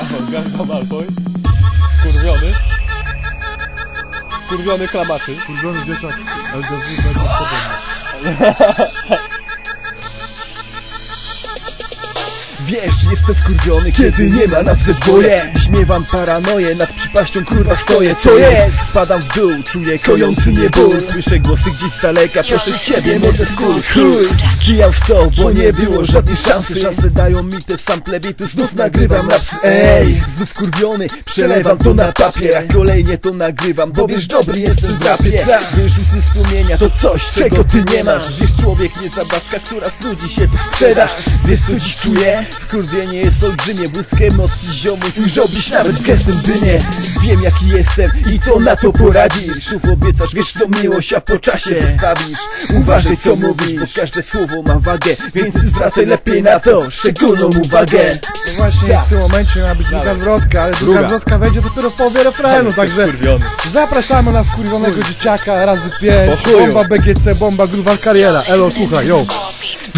Awangarda Malfoy. Skurwiony. Skurwiony klamaczy. Kurwiony dzieciak będzie podobny. Wiesz, jestem skurwiony, kiedy nie ma nas we dwoje. Śmiewam paranoję, nad przypaścią kurwa stoję. Co jest? Spadam w dół, czuję kojący mnie ból Słyszę głosy gdzieś z daleka, proszę ciebie, może skór. Chuj, kijam w to, bo nie było żadnej szansy. Szanse dają mi te sample bitu, znów nagrywam raps Ej, znów kurwiony, przelewam to na papier. A kolejnie to nagrywam, bo wiesz, dobry jestem w rapie. Wyrzuty sumienia to coś, czego ty nie masz. Wiesz, człowiek nie zabawka, która znudzi się, to sprzedaż. Wiesz co dziś czuję? Skurwienie jest olbrzymie, błysk emocji ziomu Ujrzałbyś nawet gestem dynie. Wiem jaki jestem i co na to poradzisz. Słów obiecasz, wiesz to miłość, a po czasie zostawisz. Uważaj co mówisz, bo każde słowo ma wagę Więc zwracaj lepiej na to szczególną uwagę. To właśnie w tym momencie ma być druga zwrotka, ale druga Druga. zwrotka wejdzie dopiero w połowie refrenu, także Skurwiony. zapraszamy na skurwionego dzieciaka razy pięć, bomba BGC, bomba gruwa kariera, elo słuchaj, yo.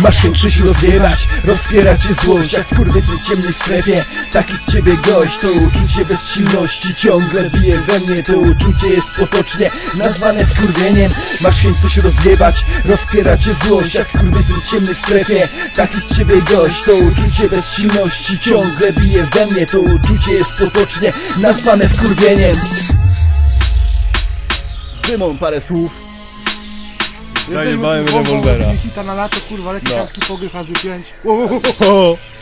Masz chęć coś rozwierać, rozpierać złość Jak skurwysyn w ciemnej strefie. Taki z ciebie gość, to uczucie bezsilności Ciągle bije we mnie, to uczucie jest potocznie Nazwane wkurwieniem. Masz chęć coś rozjebać, rozpierać złość Jak skurwysyn w ciemnej strefie. Taki z ciebie gość, to uczucie bezsilności Ciągle bije we mnie, to uczucie jest potocznie Nazwane wkurwieniem. Szymon, parę słów Zajebałem Bombą rewolwera. Hita na lato, kurwa, lekarski pogryw razy pięć. O, Dziś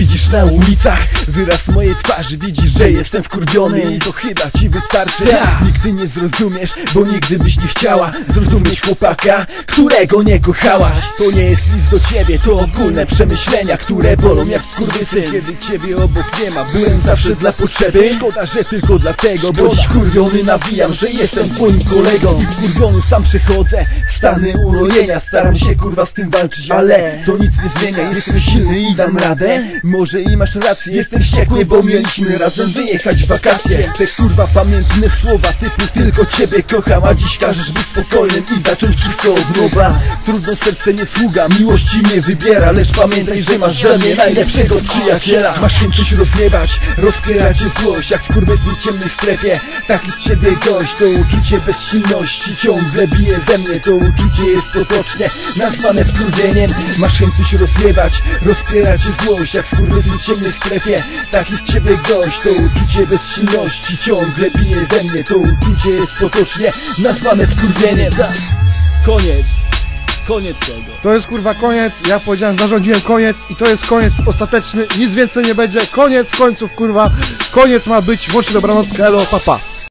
widzisz na ulicach? Wyraz mojej twarzy Widzisz, że jestem wkurwiony. I to chyba ci wystarczy. Nigdy nie zrozumiesz, bo nigdy byś nie chciała Zrozumieć chłopaka, którego nie kochałaś. To nie jest nic do ciebie, to ogólne przemyślenia Które bolą jak skurwysyn. Kiedy ciebie obok nie ma, byłem zawsze dla potrzeby. Szkoda, że tylko dlatego, bo dziś wkurwiony nawijam Że jestem twoim kolegą. I wkurwiony sam przechodzę Stany urojenia, staram się kurwa z tym walczyć Ale to nic nie zmienia, jestem silny i dam radę Może i masz rację, jestem wściekły, bo mieliśmy razem wyjechać w wakacje. Te kurwa pamiętne słowa typu tylko ciebie kocham A dziś każesz być spokojnym i zacząć wszystko od nowa. Trudno serce nie sługa, miłości nie wybiera Lecz pamiętaj, że masz we mnie najlepszego przyjaciela. Masz chęć coś rozniewać, rozpierać cię złość Jak w ciemnej strefie. Taki z ciebie gość, to uczucie bezsilności Ciągle bije we mnie, to uczucie jest potocznie Nazwane wkurwieniem Masz chęć coś rozwiewać, rozpierać cię złość Jak skurwysyn w ciemnej strefie Taki z ciebie gość, to uczucie bezsilności Ciągle bije we mnie, to uczucie jest potocznie Nazwane wkurwieniem. Tak. Koniec, koniec tego. To jest kurwa koniec, ja powiedziałem, zarządziłem koniec i to jest koniec ostateczny, nic więcej nie będzie, koniec końców kurwa, koniec ma być, włącznie dobranocka, elo, papa.